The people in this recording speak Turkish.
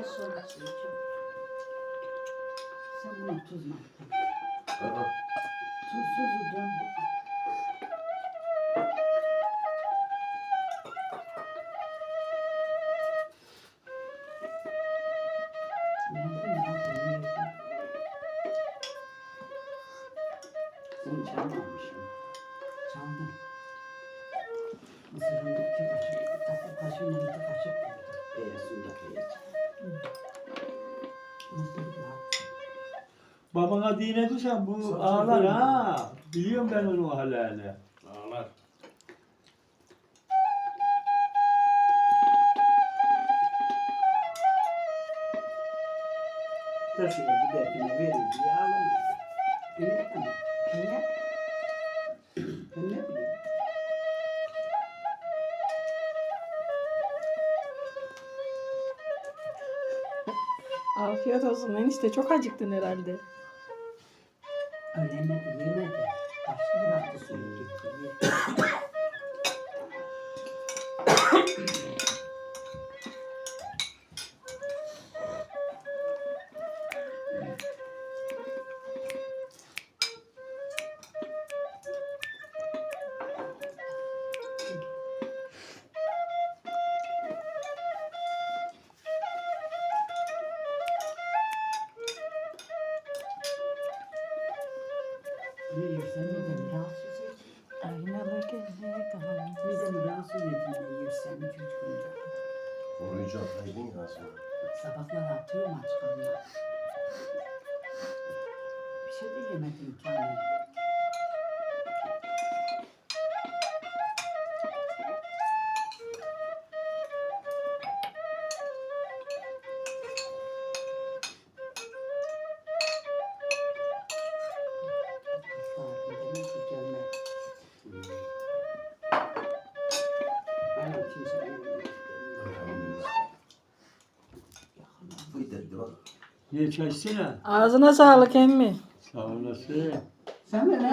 Ben sonra söyleyeceğim. Sen buna tuz mu attın? Aa, Tuzsuz nereden? Seni çalmamışım. Çaldım. Mısırın iki Babana dinlediysen bu ağlar ha. Biliyorum ben onu halini. ağlar. Taşıya giderken verin diye ağlamadı. Öyle mi? Niye? Ben ne bileyim. Afiyet olsun enişte çok acıktın herhalde. Ölemedi, yemedi. Kaçtı bıraktı suyu gitti. Yersen midemi rahatsız et. Aynalı gelmek ağam. Midemi rahatsız üç üç günde. Koruyucu ataydın ya aslında. Sabahlar atıyorum aç karnına. Bir şey de yemedim kendim. Ye çay içsene. Ağzına sağlık emmi. Sağ olasın. Sen de ne